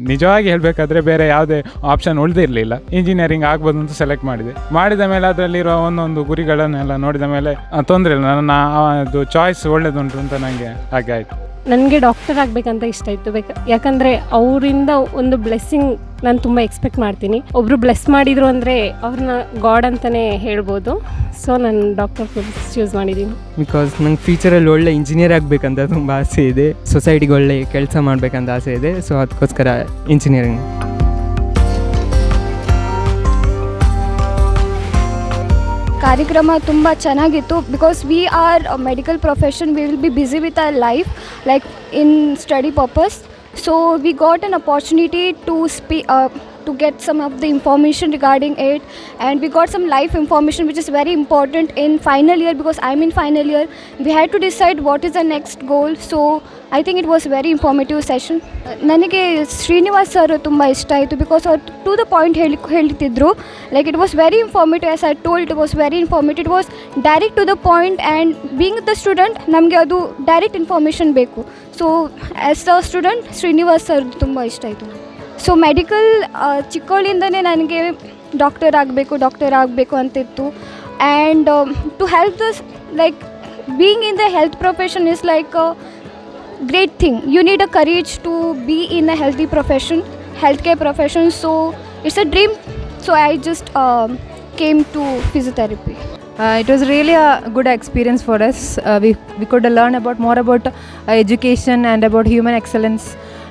ನಿಜವಾಗಿ ಹೇಳಬೇಕಾದ್ರೆ ಬೇರೆ ಯಾವುದೇ ಆಪ್ಷನ್ ಉಳಿದಿರಲಿಲ್ಲ. ಇಂಜಿನಿಯರಿಂಗ್ ಆಗ್ಬೋದು ಅಂತ ಸೆಲೆಕ್ಟ್ ಮಾಡಿದೆ. ಮಾಡಿದ ಮೇಲೆ ಅದರಲ್ಲಿರುವ ಒಂದೊಂದು ಗುರಿಗಳನ್ನೆಲ್ಲ ನೋಡಿದ ಮೇಲೆ ತೊಂದರೆ ಇಲ್ಲ. ನನ್ನ ಅದು ಚಾಯ್ಸ್ ಒಳ್ಳೇದುಂಟು ಅಂತ ನನಗೆ ಹಾಗೆ ಆಯಿತು. ನನಗೆ ಡಾಕ್ಟರ್ ಆಗಬೇಕಂತ ಇಷ್ಟ ಇತ್ತು. ಬೇಕು ಯಾಕಂದರೆ ಅವರಿಂದ ಒಂದು ಬ್ಲೆಸ್ಸಿಂಗ್ ನಾನು ತುಂಬ ಎಕ್ಸ್ಪೆಕ್ಟ್ ಮಾಡ್ತೀನಿ. ಒಬ್ಬರು ಬ್ಲೆಸ್ ಮಾಡಿದರು ಅಂದರೆ ಅವ್ರನ್ನ ಗಾಡ್ ಅಂತಲೇ ಹೇಳ್ಬೋದು. ಸೊ ನಾನು ಡಾಕ್ಟರ್ ಚೂಸ್ ಮಾಡಿದ್ದೀನಿ. ಬಿಕಾಸ್ ನಂಗೆ ಫ್ಯೂಚರಲ್ಲಿ ಒಳ್ಳೆ ಇಂಜಿನಿಯರ್ ಆಗಬೇಕಂತ ತುಂಬ ಆಸೆ ಇದೆ. ಸೊಸೈಟಿಗೆ ಒಳ್ಳೆ ಕೆಲಸ ಮಾಡಬೇಕಂತ ಆಸೆ ಇದೆ. ಸೊ ಅದಕ್ಕೋಸ್ಕರ ಇಂಜಿನಿಯರಿಂಗ್ ಕಾರ್ಯಕ್ರಮ ತುಂಬ ಚೆನ್ನಾಗಿತ್ತು because we are medical profession we will be busy with our life like in study purpose so we got an opportunity to speak to get some of the information regarding it and we got some life information which is very important in final year because i'm in final year we had to decide what is the next goal so i think it was very informative session ನನಗೆ Srinivas sir ತುಂಬ ಇಷ್ಟ ಆಯಿತು because ಅವ್ರು to the point ಹೇಳಿ ಹೇಳ್ತಿದ್ರು like it was very informative as I told it was very informative it was direct to the point and being the student ನಮಗೆ ಅದು direct information ಬೇಕು so as a student Srinivas sir ತುಂಬ ಇಷ್ಟ ಆಯಿತು so medical ಚಿಕ್ಕವಳಿಂದನೇ ನನಗೆ doctor ಆಗಬೇಕು doctor ಆಗಬೇಕು ಅಂತಿತ್ತು and to help thus like being in the health profession is like great thing you need a courage to be in a healthy profession healthcare profession so it's a dream so i just um, came to physiotherapy Uh, it was really a good experience for us. Uh, we, we could learn about more about uh, education and about human excellence,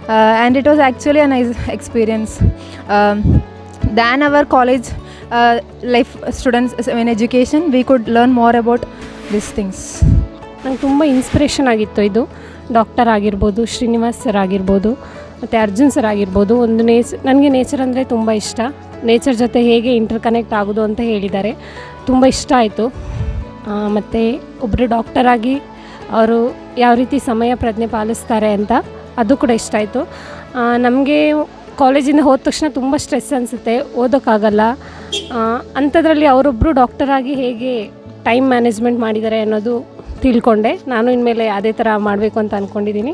And it was actually a nice experience. Um, than our college uh, life students in education, we could learn more about these things. ನಂಗೆ ತುಂಬ inspiration ಆಗಿತ್ತು ಇದು doctor ಆಗಿರ್ಬೋದು Srinivas sir ಆಗಿರ್ಬೋದು ಮತ್ತು Arjun sir ಆಗಿರ್ಬೋದು ಒಂದು ನೇಚ್ ನನಗೆ ನೇಚರ್ ಅಂದರೆ ತುಂಬ ಇಷ್ಟ ನೇಚರ್ ಜೊತೆ ಹೇಗೆ ಇಂಟರ್ ಕನೆಕ್ಟ್ ಆಗೋದು ಅಂತ ಹೇಳಿದ್ದಾರೆ ತುಂಬ ಇಷ್ಟ ಆಯಿತು ಮತ್ತು ಒಬ್ಬರು ಡಾಕ್ಟರ್ ಆಗಿ ಅವರು ಯಾವ ರೀತಿ ಸಮಯ ಪ್ರಜ್ಞೆ ಪಾಲಿಸ್ತಾರೆ ಅಂತ ಅದು ಕೂಡ ಇಷ್ಟ ಆಯಿತು. ನಮಗೆ ಕಾಲೇಜಿಂದ ಹೋದ ತಕ್ಷಣ ತುಂಬ ಸ್ಟ್ರೆಸ್ ಅನಿಸುತ್ತೆ, ಓದೋಕ್ಕಾಗಲ್ಲ. ಅಂಥದ್ರಲ್ಲಿ ಅವರೊಬ್ಬರು ಡಾಕ್ಟರಾಗಿ ಹೇಗೆ ಟೈಮ್ ಮ್ಯಾನೇಜ್ಮೆಂಟ್ ಮಾಡಿದ್ದಾರೆ ಅನ್ನೋದು ತಿಳ್ಕೊಂಡೆ. ನಾನು ಇನ್ಮೇಲೆ ಅದೇ ಥರ ಮಾಡಬೇಕು ಅಂತ ಅಂದ್ಕೊಂಡಿದ್ದೀನಿ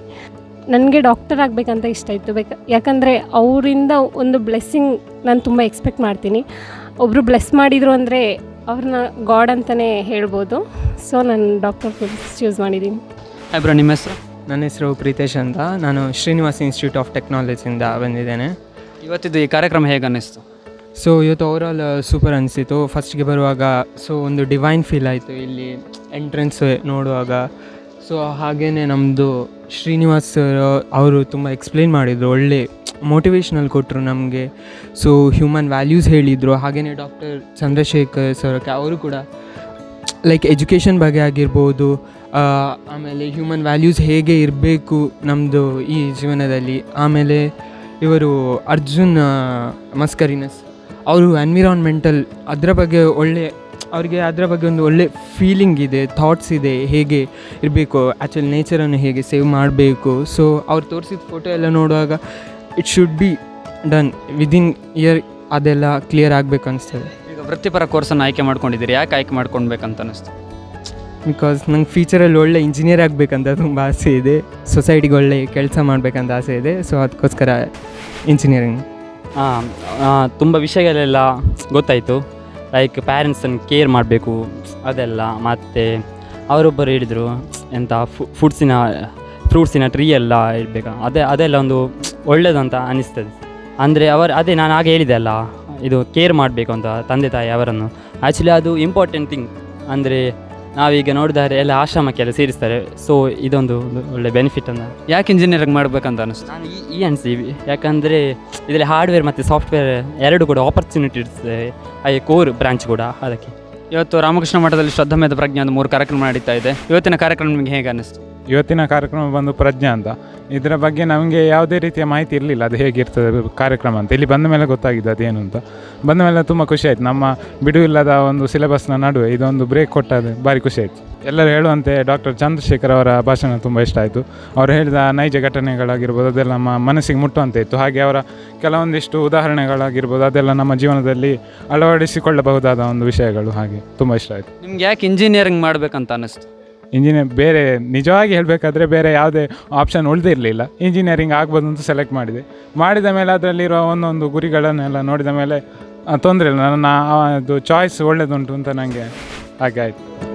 ನನಗೆ ಡಾಕ್ಟರ್ ಆಗಬೇಕಂತ ಇಷ್ಟ ಇತ್ತು ಬೇಕು, ಯಾಕಂದರೆ ಅವರಿಂದ ಒಂದು ಬ್ಲೆಸ್ಸಿಂಗ್ ನಾನು ತುಂಬ ಎಕ್ಸ್ಪೆಕ್ಟ್ ಮಾಡ್ತೀನಿ. ಒಬ್ಬರು ಬ್ಲೆಸ್ ಮಾಡಿದರು ಅಂದರೆ ಅವ್ರನ್ನ ಗಾಡ್ ಅಂತಲೇ ಹೇಳ್ಬೋದು. ಸೊ ನಾನು ಡಾಕ್ಟರ್ ಚೂಸ್ ಮಾಡಿದ್ದೀನಿ. ನಿಮ್ಮ ಹೆಸರು? ನನ್ನ ಹೆಸರು ಪ್ರೀತೇಶ್ ಅಂತ. ನಾನು ಶ್ರೀನಿವಾಸ್ ಇನ್ಸ್ಟಿಟ್ಯೂಟ್ ಆಫ್ ಟೆಕ್ನಾಲಜಿಯಿಂದ ಬಂದಿದ್ದೇನೆ. ಇವತ್ತಿದ್ದು ಈ ಕಾರ್ಯಕ್ರಮ ಹೇಗೆ ಅನ್ನಿಸ್ತು? ಸೊ ಇವತ್ತು ಓವರಾಲ್ ಸೂಪರ್ ಅನಿಸಿತು. ಫಸ್ಟ್ಗೆ ಬರುವಾಗ ಸೊ ಒಂದು ಡಿವೈನ್ ಫೀಲ್ ಆಯಿತು ಇಲ್ಲಿ ಎಂಟ್ರೆನ್ಸ್ ನೋಡುವಾಗ. ಸೊ ಹಾಗೇ ನಮ್ಮದು ಶ್ರೀನಿವಾಸ್ ಸರ್ ಅವರು ತುಂಬ ಎಕ್ಸ್ಪ್ಲೇನ್ ಮಾಡಿದರು. ಒಳ್ಳೆ ಮೋಟಿವೇಶ್ನಲ್ ಕೊಟ್ಟರು ನಮಗೆ. ಸೊ ಹ್ಯೂಮನ್ ವ್ಯಾಲ್ಯೂಸ್ ಹೇಳಿದರು. ಹಾಗೆಯೇ ಡಾಕ್ಟರ್ ಚಂದ್ರಶೇಖರ್ ಸರ್ ಅವರು ಕೂಡ ಲೈಕ್ ಎಜುಕೇಷನ್ ಬಗ್ಗೆ ಆಗಿರ್ಬೋದು ಆಮೇಲೆ ಹ್ಯೂಮನ್ ವ್ಯಾಲ್ಯೂಸ್ ಹೇಗೆ ಇರಬೇಕು ನಮ್ಮದು ಈ ಜೀವನದಲ್ಲಿ. ಆಮೇಲೆ ಇವರು ಅರ್ಜುನ್ ಮಸ್ಕರಿನಸ್, ಅವರು ಎನ್ವಿರಾನ್ಮೆಂಟಲ್ ಅದರ ಬಗ್ಗೆ ಒಳ್ಳೆ, ಅವರಿಗೆ ಅದರ ಬಗ್ಗೆ ಒಂದು ಒಳ್ಳೆ ಫೀಲಿಂಗ್ ಇದೆ ಥಾಟ್ಸ್ ಇದೆ, ಹೇಗೆ ಇರಬೇಕು ಆ್ಯಕ್ಚುಲಿ ನೇಚರನ್ನು ಹೇಗೆ ಸೇವ್ ಮಾಡಬೇಕು. ಸೊ ಅವ್ರು ತೋರಿಸಿದ ಫೋಟೋ ಎಲ್ಲ ನೋಡುವಾಗ it should be done within year ಅದೆಲ್ಲ ಕ್ಲಿಯರ್ ಆಗಬೇಕು ಅನಿಸ್ತದೆ. ವೃತ್ತಿಪರ ಕೋರ್ಸನ್ನು ಆಯ್ಕೆ ಮಾಡ್ಕೊಂಡಿದ್ದೀರಿ ಯಾಕೆ ಆಯ್ಕೆ ಮಾಡ್ಕೊಳ್ಬೇಕಂತ ಅನ್ನಿಸ್ತು? ಬಿಕಾಸ್ ನಂಗೆ ಫ್ಯೂಚರಲ್ಲಿ ಒಳ್ಳೆ ಇಂಜಿನಿಯರ್ ಆಗಬೇಕಂತ ತುಂಬ ಆಸೆ ಇದೆ. ಸೊಸೈಟಿಗೆ ಒಳ್ಳೆ ಕೆಲಸ ಮಾಡಬೇಕಂತ ಆಸೆ ಇದೆ. ಸೊ ಅದಕ್ಕೋಸ್ಕರ ಇಂಜಿನಿಯರಿಂಗ್ ಹಾಂ ತುಂಬ ವಿಷಯಗಳೆಲ್ಲ ಗೊತ್ತಾಯಿತು. ಲೈಕ್ ಪ್ಯಾರೆಂಟ್ಸನ್ನು ಕೇರ್ ಮಾಡಬೇಕು ಅದೆಲ್ಲ. ಮತ್ತು ಅವರೊಬ್ಬರು ಹೇಳಿದರು ಎಂಥ ಫುಡ್ಸಿನ ಫ್ರೂಟ್ಸಿನ ಟ್ರೀ ಎಲ್ಲ ಇಡಬೇಕು? ಅದೇ ಅದೆಲ್ಲ ಒಂದು ಒಳ್ಳೆಯದಂತ ಅನಿಸ್ತದೆ. ಅಂದರೆ ಅವರು ಅದೇ ನಾನು ಹಾಗೆ ಹೇಳಿದೆ ಅಲ್ಲ. ಇದು ಕೇರ್ ಮಾಡಬೇಕು ಅಂತ ತಂದೆ ತಾಯಿ ಅವರನ್ನು. ಆ್ಯಕ್ಚುಲಿ ಅದು ಇಂಪಾರ್ಟೆಂಟ್ ಥಿಂಗ್ ಅಂದರೆ ನಾವೀಗ ನೋಡಿದರೆ ಎಲ್ಲ ಆಶ್ರಮಕ್ಕೆಲ್ಲ ಸೇರಿಸ್ತಾರೆ. ಸೊ ಇದೊಂದು ಒಳ್ಳೆ ಬೆನಿಫಿಟ್ ಅಂತ ಯಾಕೆ ಇಂಜಿನಿಯರಿಂಗ್ ಮಾಡಬೇಕಂತ ಅನಿಸ್ತು? ನಾನು ಈ ಈ ಅನಿಸಿ. ಯಾಕಂದರೆ ಇದರಲ್ಲಿ ಹಾರ್ಡ್ವೇರ್ ಮತ್ತು ಸಾಫ್ಟ್ವೇರ್ ಎರಡು ಕೂಡ ಆಪರ್ಚುನಿಟಿ ಇರ್ತದೆ ಐ ಕೋರ್ ಬ್ರಾಂಚ್ ಕೂಡ ಅದಕ್ಕೆ. ಇವತ್ತು ರಾಮಕೃಷ್ಣ ಮಠದಲ್ಲಿ ಶ್ರದ್ಧಾಮೇಧ ಪ್ರಜ್ಞೆ ಒಂದು ಮೂರು ಕಾರ್ಯಕ್ರಮ ನಡೀತಾ ಇದೆ. ಇವತ್ತಿನ ಕಾರ್ಯಕ್ರಮ ನಿಮಗೆ ಹೇಗೆ ಅನ್ನಿಸ್ತು ಇವತ್ತಿನ ಕಾರ್ಯಕ್ರಮ ಬಂದು ಪ್ರಜ್ಞಾ ಅಂತ. ಇದರ ಬಗ್ಗೆ ನಮಗೆ ಯಾವುದೇ ರೀತಿಯ ಮಾಹಿತಿ ಇರಲಿಲ್ಲ, ಅದು ಹೇಗಿರ್ತದೆ ಕಾರ್ಯಕ್ರಮ ಅಂತ. ಇಲ್ಲಿ ಬಂದ ಮೇಲೆ ಗೊತ್ತಾಗಿದೆ ಅದೇನು ಅಂತ. ಬಂದ ಮೇಲೆ ತುಂಬ ಖುಷಿ ಆಯ್ತು. ನಮ್ಮ ಬಿಡುವಿಲ್ಲದ ಒಂದು ಸಿಲೆಬಸ್ನ ನಡುವೆ ಇದೊಂದು ಬ್ರೇಕ್ ಕೊಟ್ಟದ್ದು ಭಾರಿ ಖುಷಿ ಆಯಿತು. ಎಲ್ಲರೂ ಹೇಳುವಂತೆ ಡಾಕ್ಟರ್ ಚಂದ್ರಶೇಖರ್ ಅವರ ಭಾಷಣ ತುಂಬ ಇಷ್ಟ ಆಯಿತು. ಅವರು ಹೇಳಿದ ನೈಜ ಘಟನೆಗಳಾಗಿರ್ಬೋದು, ಅದೆಲ್ಲ ನಮ್ಮ ಮನಸ್ಸಿಗೆ ಮುಟ್ಟುವಂತೆ ಇತ್ತು. ಹಾಗೆ ಅವರ ಕೆಲವೊಂದಿಷ್ಟು ಉದಾಹರಣೆಗಳಾಗಿರ್ಬೋದು, ಅದೆಲ್ಲ ನಮ್ಮ ಜೀವನದಲ್ಲಿ ಅಳವಡಿಸಿಕೊಳ್ಳಬಹುದಾದ ಒಂದು ವಿಷಯಗಳು. ಹಾಗೆ ತುಂಬ ಇಷ್ಟ ಆಯಿತು. ನಿಮ್ಗೆ ಯಾಕೆ ಇಂಜಿನಿಯರಿಂಗ್ ಮಾಡಬೇಕಂತ ಅನ್ನಿಸ್ತು? ಇಂಜಿನಿಯರ್ ಬೇರೆ ನಿಜವಾಗಿ ಹೇಳಬೇಕಾದ್ರೆ ಬೇರೆ ಯಾವುದೇ ಆಪ್ಷನ್ ಉಳಿದಿರಲಿಲ್ಲ ಇಂಜಿನಿಯರಿಂಗ್ ಆಗ್ಬೋದು ಅಂತ ಸೆಲೆಕ್ಟ್ ಮಾಡಿದೆ. ಮಾಡಿದ ಮೇಲೆ ಅದರಲ್ಲಿರುವ ಒಂದೊಂದು ಗುರಿಗಳನ್ನೆಲ್ಲ ನೋಡಿದ ಮೇಲೆ ತೊಂದರೆ ಇಲ್ಲ. ನನ್ನ ಅದು ಚಾಯ್ಸ್ ಒಳ್ಳೆಯದುಂಟು ಅಂತ ನನಗೆ ಹಾಗೆ ಆಯಿತು.